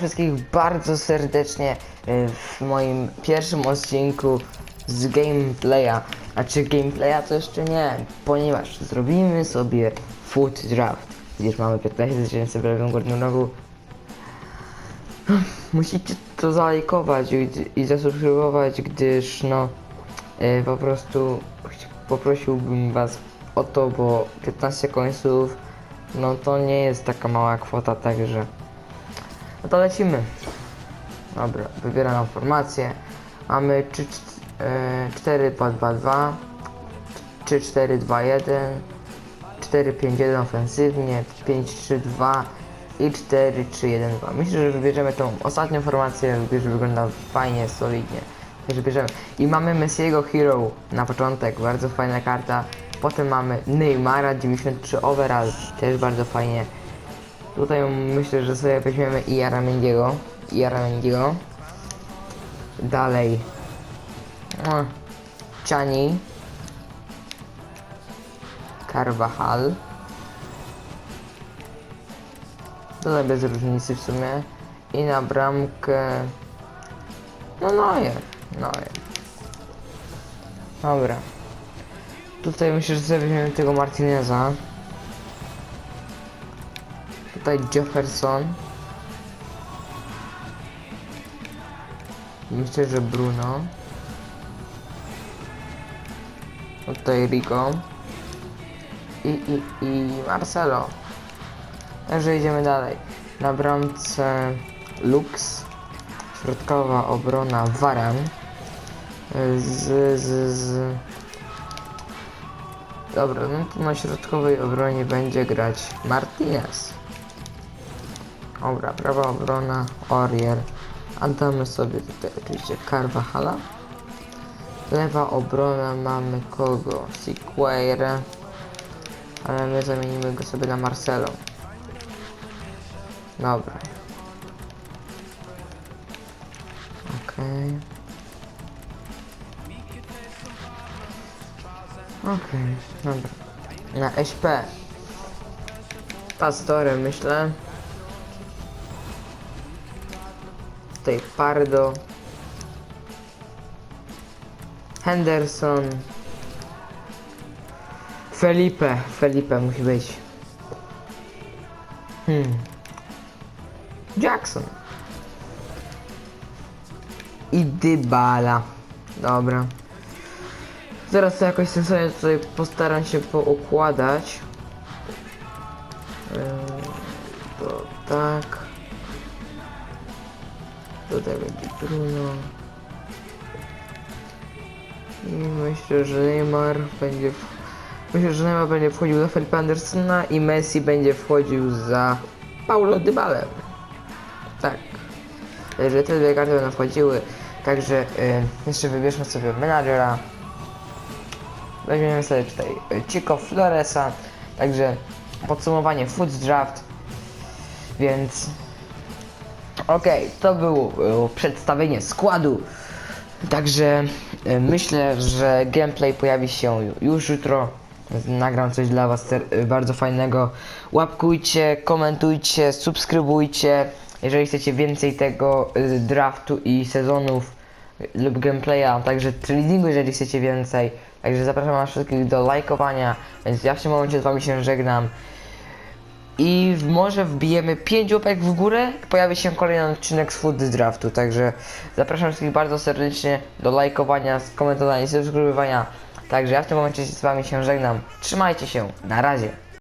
wszystkich bardzo serdecznie y, w moim pierwszym odcinku z gameplaya. Znaczy gameplaya to jeszcze nie, ponieważ zrobimy sobie food draft. Gdzieś mamy 15 tysięcy w lewym górnym rogu. Musicie to zalajkować i, i zasubskrybować, gdyż no y, po prostu poprosiłbym was o to, bo 15 końców no to nie jest taka mała kwota, także no to lecimy. Dobra, wybieram formację. Mamy 3, 4, 2, 2, 2, 3, 4, 2, 1, 4, 5, 1 ofensywnie, 5, 3, 2 i 4, 3, 1, 2. Myślę, że wybierzemy tą ostatnią formację, gdyż wygląda fajnie, solidnie. Także bierzemy. I mamy Messiego Hero na początek, bardzo fajna karta. Potem mamy Neymara 93 overall, też bardzo fajnie. Tutaj myślę, że sobie weźmiemy i Aramendiego. I Aramendiego. Dalej. Chani. Carvajal. Tutaj bez różnicy w sumie. I na bramkę... No Neuer. Neuer. Dobra. Tutaj myślę, że sobie weźmiemy tego Martineza. Tutaj Jefferson. Myślę, że Bruno. Tutaj Rico. I, i, i Marcelo. Także idziemy dalej. Na bramce Lux. Środkowa obrona Varan. Z, z, z... Dobra, no to na środkowej obronie będzie grać Martinez. Dobra, prawa obrona Orier. A damy sobie tutaj oczywiście Carvajala. Lewa obrona mamy kogo? Siqueira. Ale my zamienimy go sobie na Marcelo. Dobra. Okej. Okej, dobra. Na SP. Pastory myślę. Tutaj Pardo. Henderson. Felipe. Felipe musi być. Hmm. Jackson. I Dybala. Dobra. Zaraz to jakoś sensownie tutaj postaram się poukładać. Yy, To tak. Tutaj będzie Bruno. I myślę, że Neymar będzie... W... Myślę, że Neymar będzie wchodził za Felipe Andersona i Messi będzie wchodził za Paulo Dybalem. Tak. Że te dwie karty będą wchodziły. Także yy, jeszcze wybierzmy sobie menadżera. Weźmiemy sobie tutaj y, Chico Floresa. Także podsumowanie Food Draft. Więc okej, to było, było przedstawienie składu. Także y, myślę, że gameplay pojawi się ju- już jutro. Nagram coś dla Was y, bardzo fajnego. Łapkujcie, komentujcie, subskrybujcie. Jeżeli chcecie więcej tego draftu i sezonów lub gameplaya, także tradingu, jeżeli chcecie więcej. Także zapraszam Was wszystkich do lajkowania. Więc ja w tym momencie z Wami się żegnam. I może wbijemy 5 łapek w górę, pojawi się kolejny odcinek z Food Draftu, także zapraszam wszystkich bardzo serdecznie do lajkowania, komentowania i subskrybowania. Także ja w tym momencie z Wami się żegnam. Trzymajcie się, na razie.